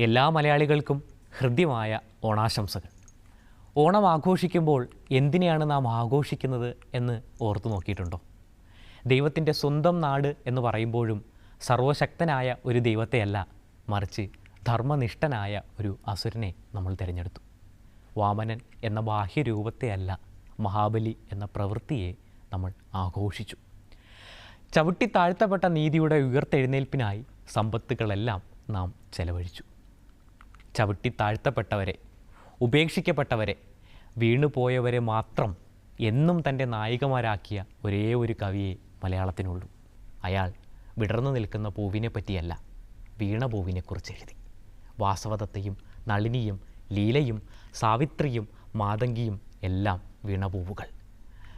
എല്ലാ മലയാളികൾക്കും ഹൃദ്യമായ ഓണാശംസകൾ. ഓണം ആഘോഷിക്കുമ്പോൾ എന്തിനെയാണ് നാം ആഘോഷിക്കുന്നത് എന്ന് ഓർത്തു നോക്കിയിട്ടുണ്ടോ? ദൈവത്തിന്റെ സ്വന്തം നാട് എന്ന് പറയുമ്പോഴും സർവശക്തനായ ഒരു ദൈവത്തെയല്ല മറിച്ച് ധർമ്മനിഷ്ഠനായ ഒരു അസുരനെ നമ്മൾ തിരഞ്ഞെടുത്തു. വാമനൻ എന്ന ബാഹ്യരൂപത്തെയല്ല മഹാബലി എന്ന പ്രവൃത്തിയെ നമ്മൾ ആഘോഷിച്ചു. ചവിട്ടി താഴ്ത്തപ്പെട്ട നീതിയുടെ ഉയർത്തെഴുന്നേൽപ്പിനായി സമ്പത്തുകളെല്ലാം നാം ചെലവഴിച്ചു. ചവിട്ടി താഴ്ത്തപ്പെട്ടവരെ ഉപേക്ഷിക്കപ്പെട്ടവരെ വീണുപോയവരെ മാത്രം എന്നും തന്റെ നായികമാരാക്കിയ ഒരേ ഒരു കവിയെ മലയാളത്തിനുള്ളൂ. അയാൾ വിടർന്നു നിൽക്കുന്ന പൂവിനെ പറ്റിയല്ല വീണ പൂവിനെക്കുറിച്ച് എഴുതി വാസവദത്തെയും നളിനിയും ലീലയും സാവിത്രിയും മാതങ്കിയും എല്ലാം വീണപൂവുകൾ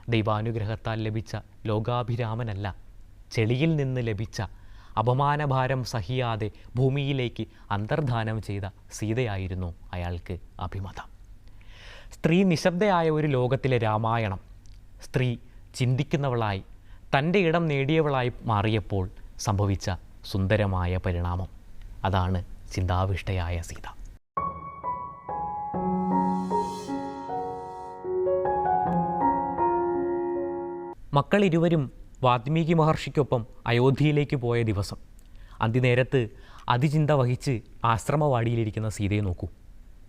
ദൈവാനുഗ്രഹത്താൽ ലഭിച്ച ലോകാഭിരാമനല്ല ചെളിയിൽ നിന്ന് ലഭിച്ച അപമാനഭാരം സഹിയാതെ ഭൂമിയിലേക്ക് അന്തർധാനം ചെയ്ത സീതയായിരുന്നു അയാൾക്ക് അഭിമതം. സ്ത്രീ നിശബ്ദയായ ഒരു ലോകത്തിലെ രാമായണം. സ്ത്രീ ചിന്തിക്കുന്നവളായി തന്റെ ഇടം നേടിയവളായി മാറിയപ്പോൾ സംഭവിച്ച സുന്ദരമായ പരിണാമം. അതാണ് ചിന്താവിഷ്ടയായ സീത. മക്കൾ ഇരുവരും വാൽമീകി മഹർഷിക്കൊപ്പം അയോധ്യയിലേക്ക് പോയ ദിവസം. അന്തിനേരത്ത് അതിചിന്ത വഹിച്ച് ആശ്രമവാടിയിലിരിക്കുന്ന സീതയെ നോക്കൂ.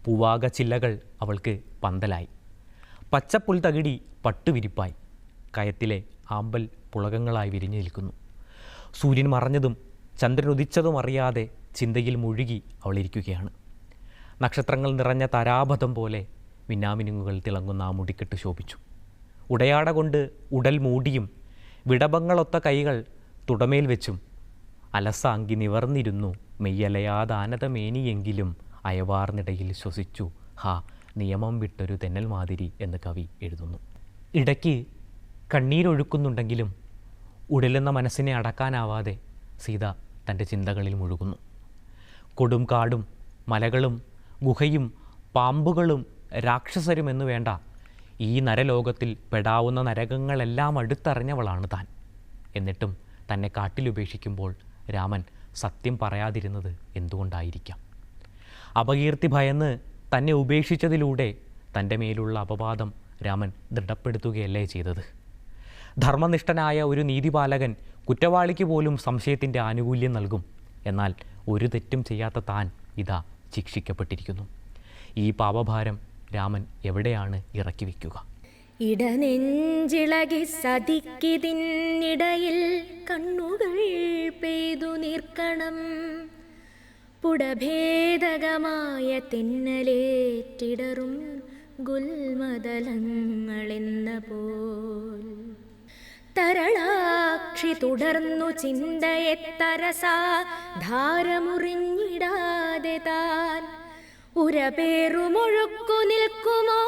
പൂവാക ചില്ലകൾ അവൾക്ക് പന്തലായി. പച്ചപ്പുൽ തകിടി പട്ടുവിരിപ്പായി. കയത്തിലെ ആമ്പൽ പുളകങ്ങളായി വിരിഞ്ഞു നിൽക്കുന്നു. സൂര്യൻ മറഞ്ഞതും ചന്ദ്രൻ ഉദിച്ചതും അറിയാതെ ചിന്തയിൽ മുഴുകി അവളിരിക്കുകയാണ്. നക്ഷത്രങ്ങൾ നിറഞ്ഞ തരാപഥം പോലെ മിന്നാമിനുങ്ങുകൾ തിളങ്ങുന്ന ആ മുടിക്കെട്ട് ശോഭിച്ചു. ഉടയാട കൊണ്ട് ഉടൽ മൂടിയും വിടഭങ്ങളൊത്ത കൈകൾ തുടമേൽ വെച്ചും അലസാങ്കി നിവർന്നിരുന്നു മെയ്യലയാതാനതമേനിയെങ്കിലും അയവാർന്നിടയിൽ ശ്വസിച്ചു. ഹാ നിയമം വിട്ടൊരു തെന്നൽ മാതിരി എന്ന് കവി എഴുതുന്നു. ഇടയ്ക്ക് കണ്ണീരൊഴുക്കുന്നുണ്ടെങ്കിലും ഉടലുന്ന മനസ്സിനെ അടക്കാനാവാതെ സീത തന്റെ ചിന്തകളിൽ മുഴുകുന്നു. കൊടും കാടും മലകളും ഗുഹയും പാമ്പുകളും രാക്ഷസരും എന്നു വേണ്ട ഈ നരലോകത്തിൽ പെടാവുന്ന നരകങ്ങളെല്ലാം അടുത്തറിഞ്ഞവളാണ് താൻ. എന്നിട്ടും തന്നെ കാട്ടിലുപേക്ഷിക്കുമ്പോൾ രാമൻ സത്യം പറയാതിരുന്നത് എന്തുകൊണ്ടായിരിക്കാം? അപകീർത്തി ഭയന്ന് തന്നെ ഉപേക്ഷിച്ചതിലൂടെ തന്റെ മേലുള്ള അപവാദം രാമൻ ദൃഢപ്പെടുത്തുകയല്ലേ ചെയ്തത്? ധർമ്മനിഷ്ഠനായ ഒരു നീതിപാലകൻ കുറ്റവാളിക്ക് പോലും സംശയത്തിന്റെ ആനുകൂല്യം നൽകും. എന്നാൽ ഒരു തെറ്റും ചെയ്യാത്ത താൻ ഇതാ ശിക്ഷിക്കപ്പെട്ടിരിക്കുന്നു. ഈ പാപഭാരം രാമൻ എവിടെയാണ് ഇറക്കി വയ്ക്കുക ഇടനെഞ്ചിളകി സതിക്കിതിനിടയിൽ കണ്ണുകൾ പെയ്തു നീർക്കണം. പുടഭേദകമായ തെന്നലേറ്റിടറും ഗുൽമതലങ്ങളെന്ന പോൽ. തരളാക്ഷി തുടർന്നു ചിന്തയെ തരസാ ധാരമുറിഞ്ഞിടാതെ താൻ ഉരപേറുമൊഴുക്കു നിൽക്കുമോ?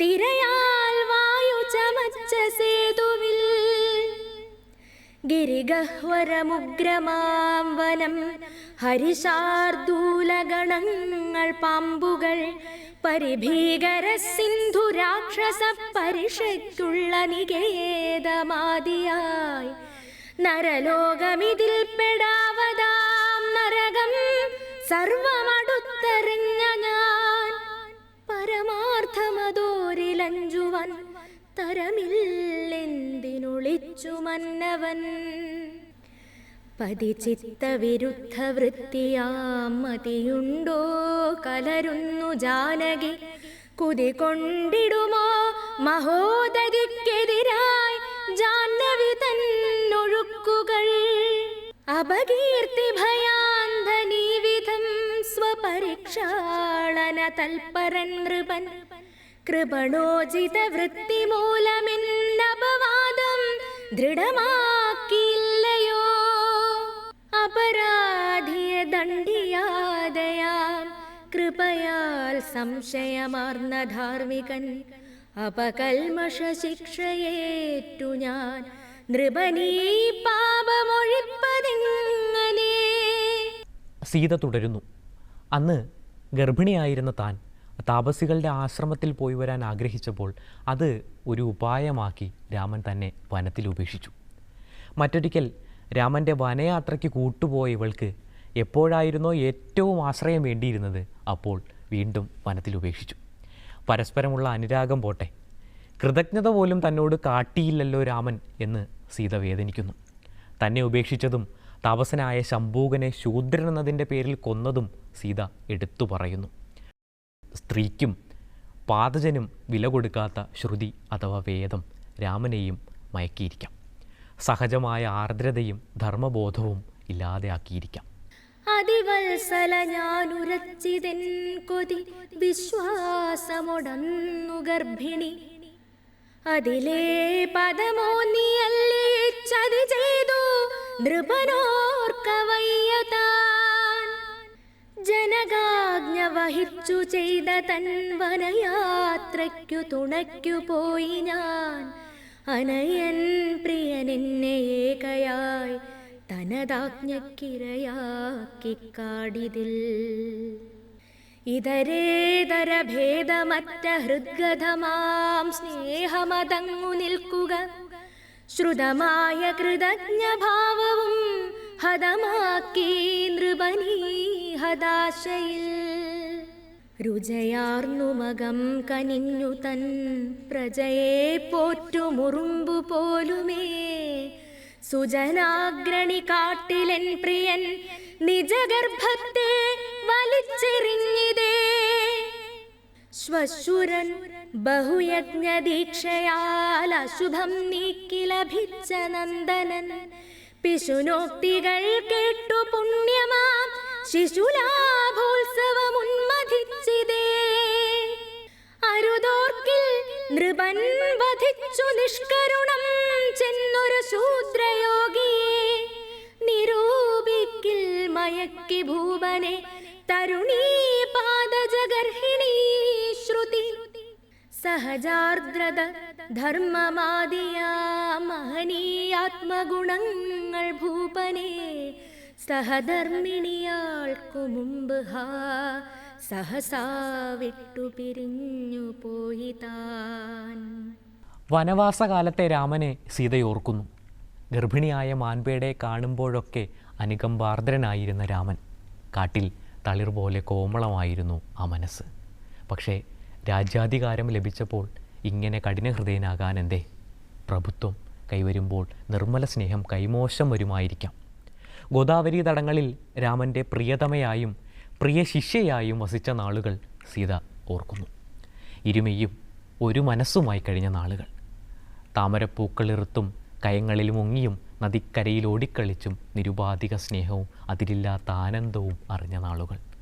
തിരയാൽ വായു ചമച്ച സേതുവിൽ. ഗിരിഗഹ്വരമുഗ്രമാം വനം ഹരിശാർദൂലഗണങ്ങൾ പാമ്പുകൾ പരിഭീകര സിന്ധു രാക്ഷസ പരിഷയ്ക്കുള്ള നികേതമാതിയായി നരലോകമിതിൽ പെടാവതാം നരകം സർവമടുത്തെറിഞ്ഞ ഞാൻ പരമാർത്ഥമതോരിലഞ്ചുവൻ. തരമില്ലെന്തിനൊളിച്ചു മന്നവൻ. പതിചിത്തവിരുദ്ധ വൃത്തിയാം മതിയുണ്ടോ കലരുന്നു ജാനകി. കുതി കൊണ്ടിടുമോ മഹോദരിക്കെതിരായി ജാഹ്നവി തന്നൊഴുക്കുകൾ. അപകീർത്തി ഭയാന്ധനീവിധം സ്വപരീക്ഷാളന തൽപരൻ നൃപൻ. കൃപണോചിത വൃത്തി മൂലമെന്നപവാദം ദൃഢമാക്കിയില്ലയോ? അപരാധിയെ ദണ്ഡിയാതയാം. കൃപയാൽ സംശയമാർന്ന ധാർമ്മികൻ. അപകൽമഷ ശിക്ഷയേറ്റു ഞാൻ. നൃപനീ പാപമൊഴിപ്പതിങ്ങനെ? സീത തുടരുന്നു. അന്ന് ഗർഭിണിയായിരുന്ന താൻ താപസികളുടെ ആശ്രമത്തിൽ പോയി വരാൻ ആഗ്രഹിച്ചപ്പോൾ അത് ഒരു ഉപായമാക്കി രാമൻ തന്നെ വനത്തിൽ ഉപേക്ഷിച്ചു. മറ്റൊരിക്കൽ രാമന്റെ വനയാത്രയ്ക്ക് കൂട്ടുപോയ ഇവൾക്ക് എപ്പോഴായിരുന്നോ ഏറ്റവും ആശ്രയം വേണ്ടിയിരുന്നത് അപ്പോൾ വീണ്ടും വനത്തിൽ ഉപേക്ഷിച്ചു. പരസ്പരമുള്ള അനുരാഗം പോട്ടെ. കൃതജ്ഞത പോലും തന്നോട് കാട്ടിയില്ലല്ലോ രാമൻ എന്ന് സീത വേദനിക്കുന്നു. തന്നെ ഉപേക്ഷിച്ചതും താപസനായ ശംഭൂകനെ ശൂദ്രൻ എന്നതിന്റെ പേരിൽ കൊന്നതും സീത എടുത്തു പറയുന്നു. സ്ത്രീക്കും പാതജനും വില കൊടുക്കാത്ത ശ്രുതി അഥവാ വേദം രാമനെയും മയക്കിയിരിക്കാം. സഹജമായ ആർദ്രതയും ധർമ്മബോധവും ഇല്ലാതെയാക്കിയിരിക്കാം അതിവത്സല ഞാനുരച്ചിതൻ കൊതി വിശ്വാസമുടന്നു ഗർഭിണി. അതിലേ പദമോ നീയല്ലേ ചതി ചെയ്തു ജനകാജ്ഞ വഹിച്ചു ചെയ്ത തൻ വനയാത്രയ്ക്കു തുണയ്ക്കു പോയി ഞാൻ. അനയൻ പ്രിയനെന്നെ ഏകയായി തനതാജ്ഞക്കിരയാക്കിക്കാടിതിൽ. ഇതരേതര ഭേദമറ്റ ഹൃദ്ഗതമാം സ്നേഹമതങ്ങു നിൽക്കുക. ശ്രുതമായ കൃതജ്ഞഭാവവും ഹതമാക്കി നൃപനീ ഹതാശയിൽ. രുചയാർന്നു മകം കനിഞ്ഞു തൻ പ്രജയെ പോറ്റുമുറുമ്പു പോലുമേ. സുജനാഗ്രണി കാട്ടിലൻ പ്രിയൻ നിജഗർഭത്തെ വലിച്ചെറിഞ്ഞിതേ. ശ്വശുരൻ ബഹുയജ്ഞദീക്ഷയാൽ അശുഭം നീക്കി ലഭിച്ച നന്ദനൻ. പിശുനോക്തികൾ കേട്ടു പുണ്യമാം ശിശുലാഭോത്സവമുന്മതിച്ചിതേ അരുതോർക്കിൽ നൃപൻ വധിച്ചു നിഷ്കരുണം ചെന്നൊരു ശൂദ്രയോഗിയെ. നിരൂപിക്കിൽ മയക്കി ഭൂവനെ തരുണീ പാദജഗർഹിണീ. സഹജാർദ്രത ധർമ്മമാദിയ മഹനീയാത്മഗുണങ്ങൾ ഭൂപനെ സഹധർമ്മിണിയാൾക്കു മുമ്പ് ഹാ സഹസാ വിട്ടു പിരിഞ്ഞു പോയി താൻ. വനവാസകാലത്തെ രാമനെ സീതയോർക്കുന്നു. ഗർഭിണിയായ മാൻപേടെ കാണുമ്പോഴൊക്കെ അനുകമ്പാർദ്രനായിരുന്ന രാമൻ. കാട്ടിൽ തളിർ പോലെ കോമളമായിരുന്നു ആ മനസ്സ്. പക്ഷേ രാജ്യാധികാരം ലഭിച്ചപ്പോൾ ഇങ്ങനെ കഠിനഹൃദയനാകാൻ എന്തേ പ്രഭുത്വം കൈവരുമ്പോൾ നിർമ്മല സ്നേഹം കൈമോശം വരുമായിരിക്കാം. ഗോദാവരി തടങ്ങളിൽ രാമന്റെ പ്രിയതമയായും പ്രിയ ശിഷ്യയായും വസിച്ച നാളുകൾ സീത ഓർക്കുന്നു. ഇരുമയും ഒരു മനസ്സുമായി കഴിഞ്ഞ നാളുകൾ. താമരപ്പൂക്കളിറുത്തും കയങ്ങളിൽ മുങ്ങിയും നദിക്കരയിൽ ഓടിക്കളിച്ചും നിരുപാധിക സ്നേഹവും അതിരില്ലാത്ത ആനന്ദവും അറിഞ്ഞ നാളുകൾ.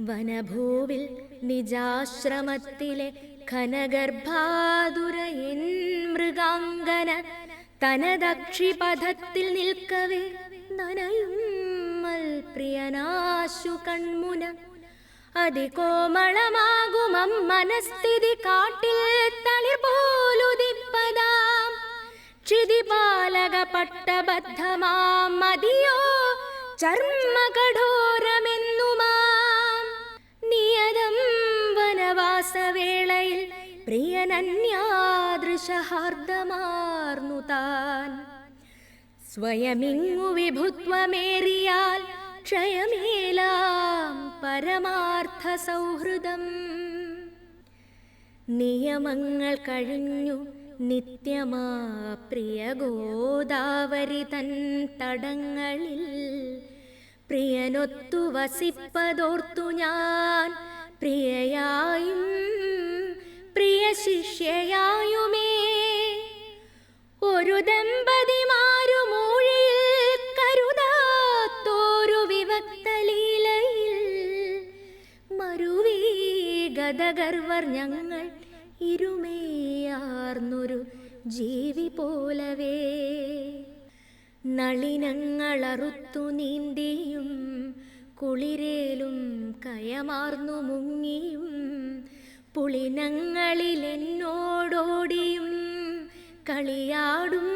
വനഭൂവിൽ നിജാശ്രമത്തിലെ ഘനഗർഭാതുരയൻ മൃഗാങ്കന തനദക്ഷിപഥത്തിൽ നിൽക്കവേ നനയും പ്രിയനാശു കൺമുന. അതികോമളമാകുമം മനസ്ഥിതി കാട്ടിൽ തളിർ പോലുദിപ്പതാം ക്ഷിതിപാലക പട്ടബദ്ധമാം മതിയോ ചർമ്മകഠോരമെന്നുമാം പ്രിയനന്യാദൃശഹാർദ്ദമാർന്നു താൻ. സ്വയമിങ്ങു വിഭുത്വമേറിയാൽ ക്ഷയമേലാം പരമാർത്ഥ സൗഹൃദം നിയമങ്ങൾ കഴിഞ്ഞു നിത്യമാ പ്രിയ ഗോദാവരി തൻ തടങ്ങളിൽ. പ്രിയനൊത്തു വസിപ്പതോർത്തു ഞാൻ പ്രിയയായും പ്രിയ ശിഷ്യയായുമേ ഒരു ദമ്പതിമാരുമൂഴിയിൽ കരുതാത്തോരു വിവക്തലീലയിൽ മരുവീ ഗതഗർവർ ഞങ്ങൾ ഇരുമേയാർന്നൊരു ജീവി പോലവേ. നളിനങ്ങളറുത്തു നീന്തിയും കുളിരേലും കയമാർന്നു മുങ്ങിയും പുളിനങ്ങളിൽ എന്നോടോടിയും കളിയാടും.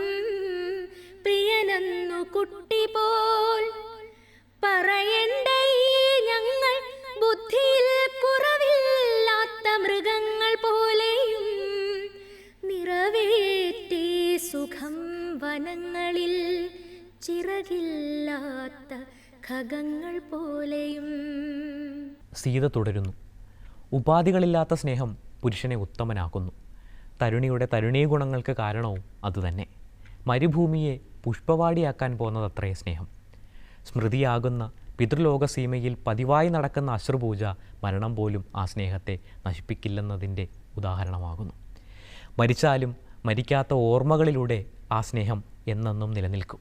പ്രിയനെന്നു കുട്ടി പോൽ പറയണ്ട ഞങ്ങൾ ബുദ്ധിയിൽ കുറവില്ലാത്ത മൃഗങ്ങൾ പോലെയും നിറവേറ്റി സുഖം വനങ്ങളിൽ ചിറകില്ലാത്ത ഖഗങ്ങൾ പോലെയും. സീത തുടരുന്നു. ഉപാധികളില്ലാത്ത സ്നേഹം പുരുഷനെ ഉത്തമനാക്കുന്നു. തരുണിയുടെ തരുണീ ഗുണങ്ങൾക്ക് കാരണവും അതുതന്നെ. മരുഭൂമിയെ പുഷ്പവാടിയാക്കാൻ പോകുന്നതത്രേ സ്നേഹം. സ്മൃതിയാകുന്ന പിതൃലോക സീമയിൽ പതിവായി നടക്കുന്ന അശ്രുപൂജ മരണം പോലും ആ സ്നേഹത്തെ നശിപ്പിക്കില്ലെന്നതിന്റെ ഉദാഹരണമാകുന്നു. മരിച്ചാലും മരിക്കാത്ത ഓർമ്മകളിലൂടെ ആ സ്നേഹം എന്നെന്നും നിലനിൽക്കും.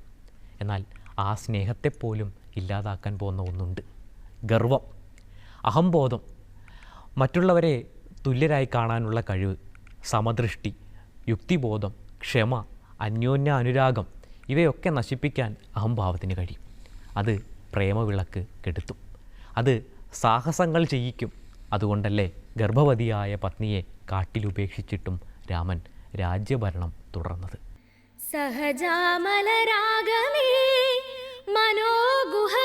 എന്നാൽ ആ സ്നേഹത്തെപ്പോലും ഇല്ലാതാക്കാൻ പോകുന്ന ഒന്നുണ്ട്. ഗർവം. അഹംബോധം. മറ്റുള്ളവരെ തുല്യരായി കാണാനുള്ള കഴിവ് സമദൃഷ്ടി യുക്തിബോധം ക്ഷമ അന്യോന്യ അനുരാഗം ഇവയൊക്കെ നശിപ്പിക്കാൻ അഹംഭാവത്തിന് കഴിയും. അത് പ്രേമവിളക്ക് കെടുത്തും. അത് സാഹസങ്ങൾ ചെയ്യിക്കും. അതുകൊണ്ടല്ലേ ഗർഭവതിയായ പത്നിയെ കാട്ടിലുപേക്ഷിച്ചിട്ടും രാമൻ രാജ്യഭരണം തുടർന്നത്. സഹജാമലരാഗമേ മനോഗുഹയിലും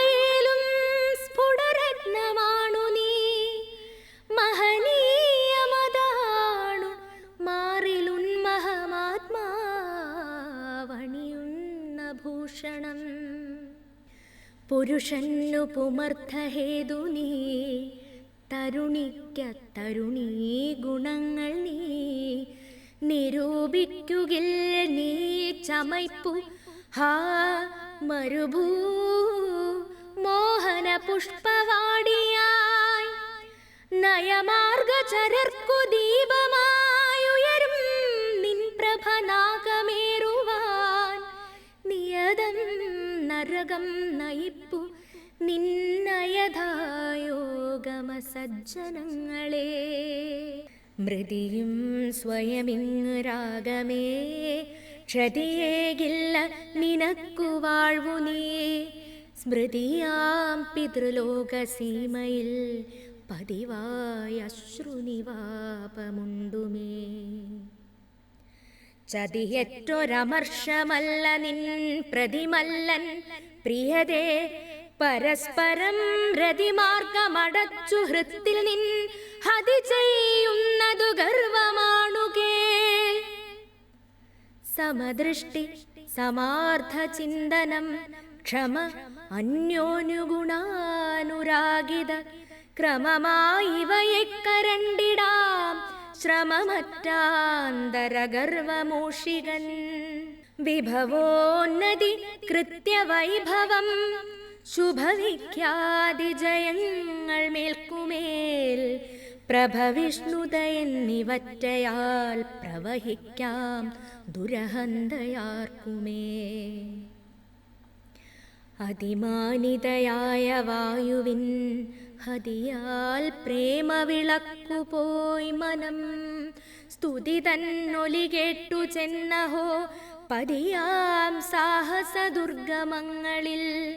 പുരുഷന്നു പുമർത്ഥഹേതു നീ തരുണിക്ക തരുണീ ഗുണങ്ങൾ നീ. നിരൂപിക്കുകിൽ നീ ചമയ്പ്പു ഹാ മരുഭൂ മോഹന പുഷ്പവാടിയായി നയമാർഗചരർക്കു ദീപമായുയരും നിൻ പ്രഭനാകമേറുവാൻ നരകം നയിപ്പു നിന്നയധായോഗമ സജ്ജനങ്ങളെ മൃതിയും സ്വയമിങ് രാഗമേ ക്ഷതിയേകില്ല നിനക്കു വാഴ്വു നീ. സ്മൃതിയാം പിതൃലോക സീമയിൽ പതിവായ അശ്രുനിവാപമുണ്ടുമേ ചതിയറ്റൊരമർഷമല്ല നിൻ പ്രതിമല്ലൻ. പ്രിയതേ പരസ്പരം രതിമാർഗമടച്ചു ഹൃത്തിൽ നിൻ ഹതി ചെയ്യുന്നതു ഗർവമാണുകേ സമദൃഷ്ടി സമാർത്ഥ ചിന്തനം ക്ഷമ അന്യോനുഗുണാനുരാഗിത ക്രമമായി ഇവയെ കരണ്ടിടാം ശ്രമമറ്റാന്തരഗർവമൂഷികൻ വിഭവോന്നതി കൃത്യവൈഭവം. ശുഭവിഖ്യാതിജയങ്ങൾ മേൽക്കുമേൽ. പ്രഭവിഷ്ണുതയെന്നിവറ്റയാൽ പ്രവഹിക്കാം ദുരഹന്തയാർക്കുമേ. അതിമാനിതയായ വായുവിൻ ഹതിയാൽ പ്രേമവിളക്കുപോയി മനം. സ്തുതി തന്നൊലി കേട്ടു ചെന്നഹോ പതിയാം സാഹസ ദുർഗമങ്ങളിൽ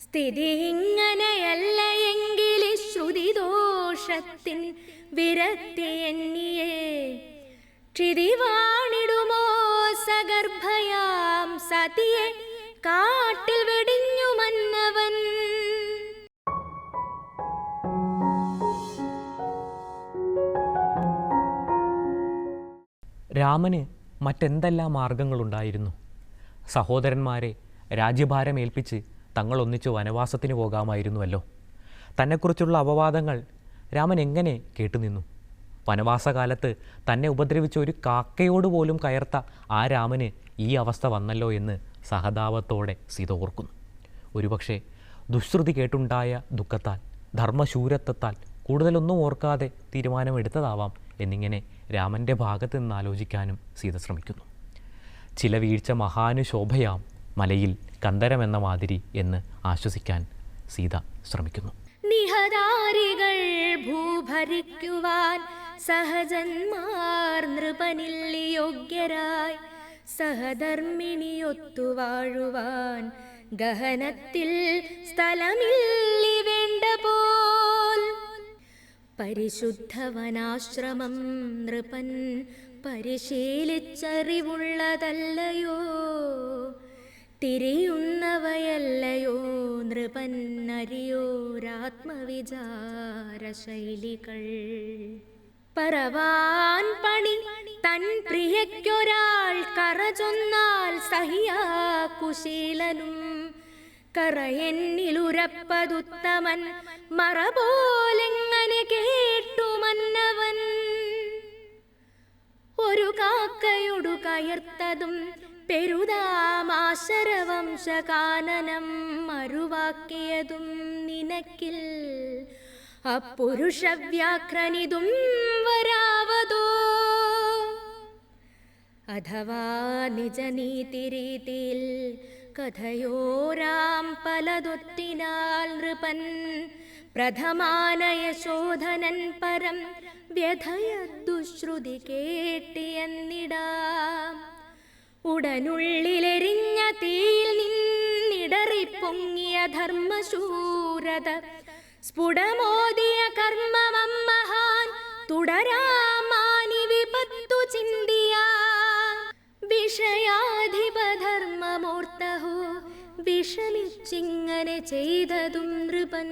സ്ഥിതി ഇങ്ങനെയല്ല എങ്കിൽ ശ്രുതിദോഷത്തിൻ വിരത്തി എന്നിയേ. ക്ഷിതിവാണിടുമോ സഗർഭയാം സതിയെ കാട്ടിൽ വെടിഞ്ഞു രാമന് മറ്റെന്തെല്ലാം മാർഗങ്ങളുണ്ടായിരുന്നു? സഹോദരന്മാരെ രാജ്യഭാരം ഏൽപ്പിച്ച് തങ്ങൾ ഒന്നിച്ച് വനവാസത്തിന് പോകാമായിരുന്നുവല്ലോ. തന്നെക്കുറിച്ചുള്ള അപവാദങ്ങൾ രാമൻ എങ്ങനെ കേട്ടുനിന്നു? വനവാസകാലത്ത് തന്നെ ഉപദ്രവിച്ച ഒരു കാക്കയോട് പോലും കയർത്ത ആ രാമന് ഈ അവസ്ഥ വന്നല്ലോ എന്ന് സഹതാപത്തോടെ സീത ഓർക്കുന്നു. ഒരുപക്ഷെ ദുശ്രുതി കേട്ടുണ്ടായ ദുഃഖത്താൽ ധർമ്മശൂരത്വത്താൽ കൂടുതലൊന്നും ഓർക്കാതെ തീരുമാനമെടുത്തതാവാം എന്നിങ്ങനെ രാമന്റെ ഭാഗത്ത് നിന്ന് ആലോചിക്കാനും സീത ശ്രമിക്കുന്നു. ചില വീഴ്ച മഹാനുശോഭയാം മലയിൽ കന്ദരമെന്ന മാതിരി എന്ന് ആശ്വസിക്കാൻ സീത ശ്രമിക്കുന്നു. നിഹതാരികൾ ഭൂഭരിക്കുവാൻ സഹജന്മാർ നൃപനിൽ യോഗ്യരായി സഹധർമ്മിണിയൊത്തു വാഴുവാൻ ഗഹനത്തിൽ സ്ഥലമില്ലി വേണ്ട പോൽ പരിശുദ്ധവനാശ്രമം നൃപൻ പരിശീലിച്ചറിവുള്ളതല്ലയോ? തിരിയുന്നവയല്ലയോ? നൃപന്നരിയോരാത്മവിചാര ശൈലികൾ പറവാൻ പണി തൻ പ്രിയയ്ക്കൊരാൾ കറചൊന്നാൽ സഹിയാ കുശീലനും. കറയെന്നിലുരപ്പതുത്തമൻ മറപോലെ കേട്ടു മന്നവൻ. ഒരു കാക്കയൊടു കയർത്തതും പെരുതാമാശരവംശകാനനം മറുവാക്കിയതും നിനക്കിൽ. അപ്പുരുഷവ്യാഘ്രനിതും വരാവതോ? അഥവാ നിജനീതിരീതിയിൽ കഥയോരാം പലതൊത്തിനാൽ നൃപൻ പ്രഥമാനയശോധനൻ പരം വ്യഥയ ദുശ്രുതി കേട്ടിയെന്നിടാം ഉടനുള്ളിലെരിഞ്ഞ തീയിൽ നിന്നിടറിപ്പൊങ്ങിയ ധർമ്മശൂരത സ്ഫുടമോദിയ കർമ്മമം മഹാൻ തുടരാമാനി വിപത്തു ചിന്തിയ. വിഷയാധിപധർമ്മമൂർത്തഹോ വിഷമിച്ചിങ്ങനെ ചെയ്തതും നൃപൻ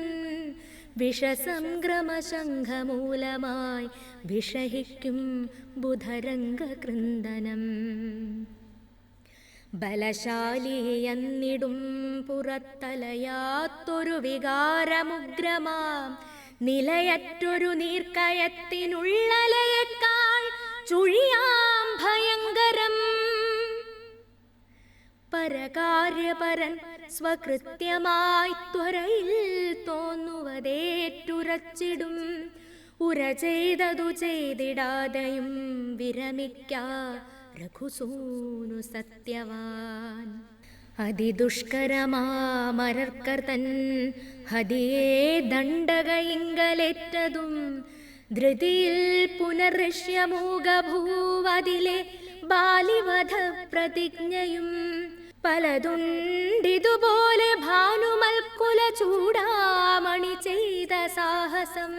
വിഷസംക്രമശംഖമൂലമായി വിഷഹിക്കും ബുധരംഗകൃന്ദനം ബലശാലിയെന്നിടും പുറത്തലയാത്തൊരു വികാരമുഗ്രമാം. നിലയറ്റൊരു നീർക്കയത്തിനുള്ളലയേക്കാൾ ചുഴിയാം ഭയങ്കരം. പരകാര്യപരൻ സ്വകൃത്യമായി ത്വരയിൽ തോന്നുവതേറ്റുരച്ചിടും ഉര ചെയ്തതു ചെയ്തിടാതെയും വിരമിക്ക രഘുസൂനു സത്യവാൻ. അതിദുഷ്കരമാമരർക്കർ തൻ ഹതിയെ ദണ്ഡകയിങ്കലേറ്റതും. ധൃതിയിൽ പുനർഷ്യമൂകഭൂവതിലെ ബാലിവധ പ്രതിജ്ഞയും പലതുണ്ടിതുപോലെ ഭാനുമൽക്കുല ചൂടാമണി ചെയ്ത സാഹസം.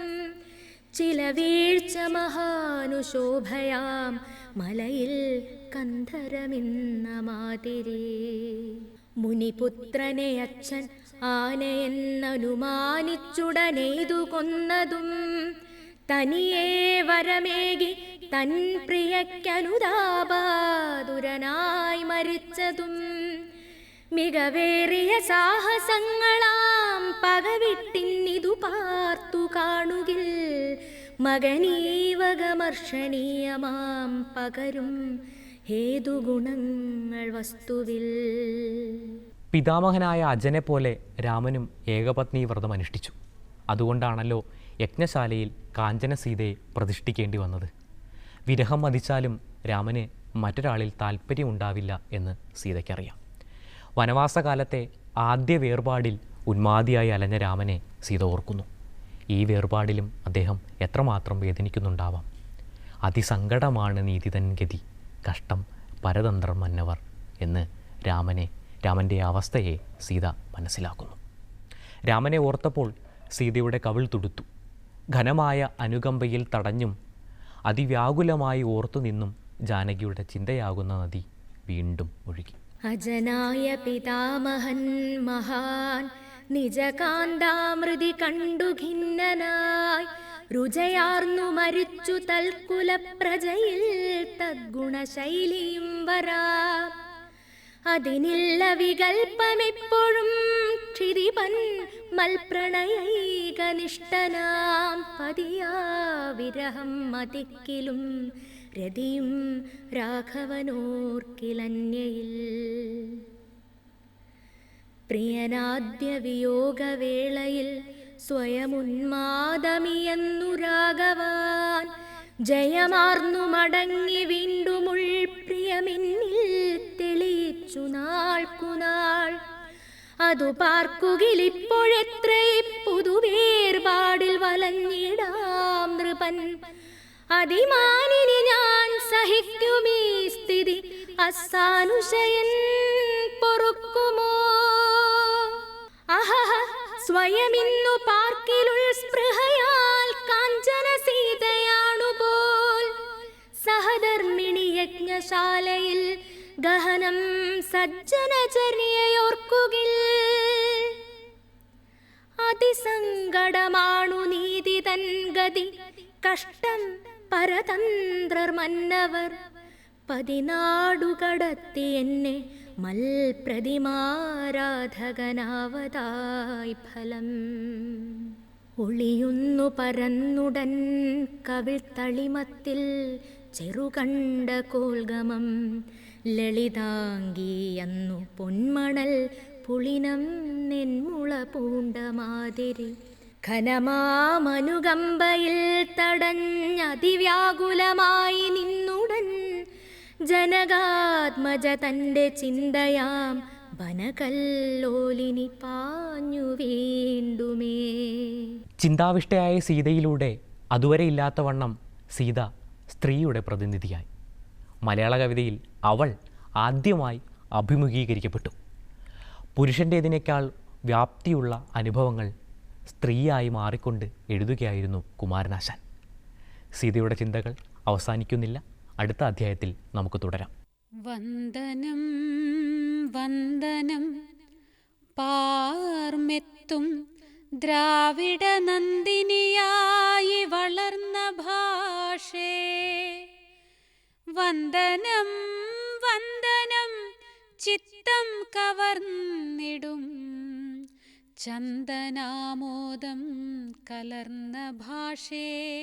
ചില വീഴ്ച മഹാനുശോഭയാം മലയിൽ കന്ധരമിന്ന മാതിരി. മുനിപുത്രനെ അച്ഛൻ ആനയെന്നനുമാനിച്ചുടനെയ്തു കൊന്നതും തനിയെ വരമേകി തൻ പ്രിയക്കനുതാപാതുരനായി മരിച്ചതും മികവേറിയ സാഹസങ്ങളാം പകവിട്ടിന്നിതു പാർത്തു കാണുകിൽ മകനീവകമർഷണീയമാം പകരും ഹേതുഗുണങ്ങൾ വസ്തുവിൽ. പിതാമഹനായ അജനെ പോലെ രാമനും ഏകപത്നി വ്രതം അനുഷ്ഠിച്ചു അതുകൊണ്ടാണല്ലോ യജ്ഞശാലയിൽ കാഞ്ചന സീതയെ പ്രതിഷ്ഠിക്കേണ്ടി വന്നത്. വിരഹം മതിച്ചാലും രാമന് മറ്റൊരാളിൽ താല്പര്യമുണ്ടാവില്ല എന്ന് സീതയ്ക്കറിയാം. വനവാസകാലത്തെ ആദ്യ വേർപാടിൽ ഉന്മാദിയായി അലഞ്ഞ രാമനെ സീത ഓർക്കുന്നു. ഈ വേർപാടിലും അദ്ദേഹം എത്രമാത്രം വേദനിക്കുന്നുണ്ടാവാം. അതിസങ്കടമാണ് നീതിതൻ ഗതി കഷ്ടം പരതന്ത്രം മന്നവർ എന്ന് രാമനെ രാമന്റെ അവസ്ഥയെ സീത മനസ്സിലാക്കുന്നു. രാമനെ ഓർത്തപ്പോൾ സീതയുടെ കവിൾ തുടുത്തു. ഘനമായ അനുകമ്പയിൽ തടഞ്ഞും അതിവ്യാകുലമായി ഓർത്തു നിന്നും ജാനകിയുടെ ചിന്തയാകുന്ന നദി വീണ്ടും ഒഴുകി. അജനായ പിതാമഹൻ മഹാൻ നിജകാന്താമൃതി കണ്ടു ഖിന്നനായി രുചയാർന്നു മരിച്ചു തൽക്കുല പ്രജയിൽ തദ്ഗുണശൈലിയും വരാ. അതിനില്ല വികൽപ്പമിപ്പോഴും ക്ഷിതിപൻ മൽപ്രണയൈകനിഷ്ഠനാം പതിയാ വിരഹം മതിക്കിലും രതിയും രാഘവനോർക്കിലന്യയിൽ. പ്രിയനാദ്യ വിയോഗവേളയിൽ സ്വയമുന്മാദമിയെന്നു രാഘവാൻ ജയമാർന്നു മടങ്ങി വീണ്ടുമുൾ പ്രിയമിന്നിൽ തെളിയിച്ചു നാൾക്കുനാൾ. അതു പാർക്കുകിലിപ്പോഴെത്ര പുതുവേർപാടിൽ വലഞ്ഞിടാം നൃപൻ. അതിമാനിനി ഞാൻ സഹിക്കുമീ സ്ഥിതി അസാനുശയൻ പൊറുക്കുമോ? അഹഹ സ്വയമിന്നു പാർക്കിലുൾ സ്പൃഹയാൽ കാഞ്ചന സീതയാണുപോൽ. സഹധർമ്മിണി യജ്ഞശാലയിൽ ഗഹനം സജ്ജനചര്യയോർക്കുകിൽ. അതിസങ്കടമാണു നീതി തൻ ഗതി. കഷ്ടം പരതന്ത്രർ മന്നവർ പതിനാടുകടത്തി എന്നെ മൽപ്രതിമാരാധകനാവതായി ഫലം. ഒളിയുന്നു പരന്നുടൻ കവിൾ തളിമത്തിൽ ചെറുകണ്ട കോൽഗമം. ലളിതാംഗിയന്നു പൊന്മണൽ പുളിനം നെന്മുള പൂണ്ട മാതിരി. ഘനമാമനുകമ്പയിൽ തടഞ്ഞതിവ്യാകുലമായി നിന്നുടൻ ജനകാത്മജ തന്റെ ചിന്തയാം വനകല്ലോലിനി പാഞ്ഞു വീണ്ടുമേ. ചിന്താവിഷ്ടയായ സീതയിലൂടെ അതുവരെ ഇല്ലാത്തവണ്ണം സീത സ്ത്രീയുടെ പ്രതിനിധിയായി. മലയാള കവിതയിൽ അവൾ ആദ്യമായി അഭിമുഖീകരിക്കപ്പെട്ടു. പുരുഷന്റേതിനേക്കാൾ വ്യാപ്തിയുള്ള അനുഭവങ്ങൾ സ്ത്രീയായി മാറിക്കൊണ്ട് എഴുതുകയായിരുന്നു കുമാരനാശാൻ. സീതയുടെ ചിന്തകൾ അവസാനിക്കുന്നില്ല. അടുത്ത അധ്യായത്തിൽ നമുക്ക് തുടരാം. വന്ദനം വന്ദനം പാർമെത്തും ദ്രാവിഡ നന്ദിനിയായി വളർന്ന ഭാഷേ. വന്ദനം വന്ദനം ചിത്തം കവർന്നിടും. ചന്ദനാമോദം കലർന്ന ഭാഷേ.